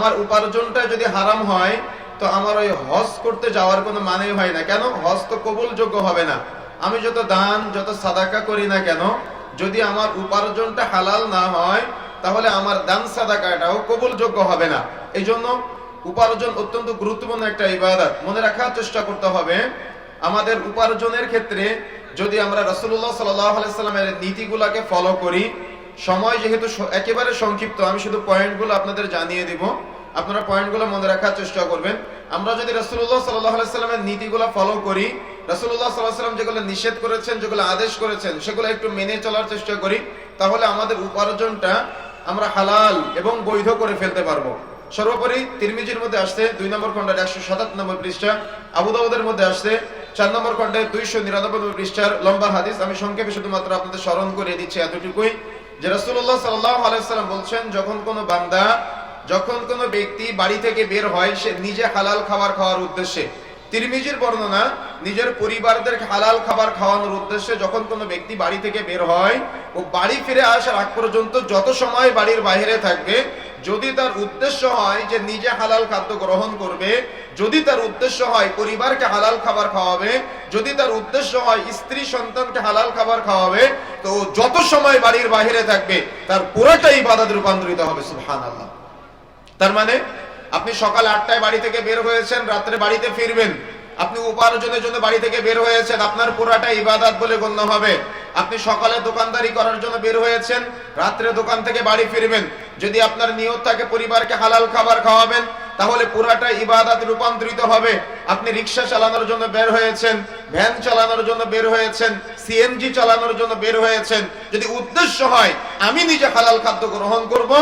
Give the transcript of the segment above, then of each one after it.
আমার উপার্জনটা যদি হারাম হয়, তো আমার ওই হজ করতে যাওয়ার কোনো মানে হয় না। কেন? হজ তো কবুলযোগ্য হবে না। আমি যত দান, যত সাদাকা করি না কেন, যদি আমার উপার্জনটা হালাল না হয়, তাহলে আমার দান সাদাকাটাও কবুলযোগ্য হবে না। এই জন্য উপার্জন অত্যন্ত গুরুত্বপূর্ণ একটা ইবাদত। মনে রাখার চেষ্টা করতে হবে, আমাদের উপার্জনের ক্ষেত্রে যদি আমরা রসুল্লাহ সাল্লামের নীতিগুলাকে ফলো করি সময় যেহেতু একেবারে সংক্ষিপ্ত, আমি শুধু পয়েন্টগুলো আপনাদের জানিয়ে দিব। আপনারা পয়েন্টগুলো মনে রাখার চেষ্টা করবেন। আমরা যদি রসুল্লাহ সাল্লামের নীতিগুলো ফলো করি রসুল্লাহ সাল্লাম যেগুলো নিষেধ করেছেন, যেগুলো আদেশ করেছেন, সেগুলো একটু মেনে চলার চেষ্টা করি, তাহলে আমাদের উপার্জনটা আমরা হালাল এবং বৈধ করে ফেলতে পারব। সর্বোপরি তিরমিজির মধ্যে আসছে দুই নম্বর খন্ডের একশো সাতাত্তর নম্বর পৃষ্ঠা, আবুদাউদের মধ্যে আসছে চার নম্বর খন্ডে দুইশো নিরানব্বই নম্বর পৃষ্ঠার লম্বা হাদিস। আমি সংক্ষেপে শুধুমাত্র আপনাদের স্মরণ করে দিচ্ছি এতটুকুই। যে রসুল্লাহ সাল্লাহ আলাইসাল্লাম বলছেন, যখন কোনো বান্দা, যখন কোনো ব্যক্তি বাড়ি থেকে বের হয়, সে নিজে হালাল খাবার খাওয়ার উদ্দেশ্যে। তিরমিজির বর্ণনা, নিজের পরিবারদের হালাল খাবার খাওয়ানোর উদ্দেশ্যে যখন কোনো ব্যক্তি বাড়ি থেকে বের হয়, ও বাড়ি ফিরে আসার আগ পর্যন্ত যত সময় বাড়ির বাইরে থাকবে যদি তার উদ্দেশ্য হয় যে নিজে হালাল খাদ্য গ্রহণ করবে, যদি তার উদ্দেশ্য হয় পরিবারকে হালাল খাবার খাওয়াবে, যদি তার উদ্দেশ্য হয় স্ত্রী সন্তানকে হালাল খাবার খাওয়াবে, তো যত সময় বাড়ির বাইরে থাকবে, তার পুরোটাই ইবাদত রূপান্তরিত হবে, সুবহানাল্লাহ। তার মানে আপনি সকাল আটটায় বাড়ি থেকে বের হয়েছেন, রাত্রে বাড়িতে ফিরবেন। আপনি উপার্জনের জন্য বাড়ি থেকে বের হয়েছেন, আপনার পুরাটা ইবাদাত বলে গণ্য হবে। আপনি সকালে দোকানদারি করার জন্য বের হয়েছেন, রাত্রে দোকান থেকে বাড়ি ফিরবেন। যদি আপনার নিয়ত থাকে পরিবারকে হালাল খাবার খাওয়াবেন, তাহলে পুরাটা ইবাদত রূপান্তরিত হবে। আপনি রিক্সা চালানোর জন্য বের হয়েছেন, ভ্যান চালানোর জন্য বের হয়েছেন, সিএনজি চালানোর জন্য বের হয়েছেন। যদি উদ্দেশ্য হয়, আমি নিজে হালাল খাদ্য গ্রহণ করব,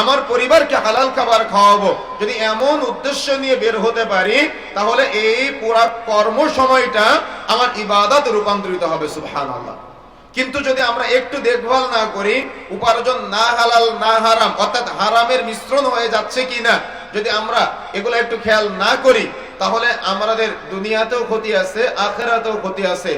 আমার পরিবারকে হালাল খাবার খাওয়াবো। যদি এমন উদ্দেশ্য নিয়ে বের হতে পারি, তাহলে এই পুরা কর্ম সময়টা আমার ইবাদত রূপান্তরিত হবে, সুবহানাল্লাহ। কিন্তু যদি আমরা একটু দেখভাল না করি, উপার্জন না হালাল, না হারাম, অর্থাৎ হারামের মিশ্রণ হয়ে যাচ্ছে কি না যদি আমরা এগুলো একটু খেয়াল না করি, তাহলে আমাদের দুনিয়াতেও ক্ষতি আছে, আখেরাতেও ক্ষতি আছে।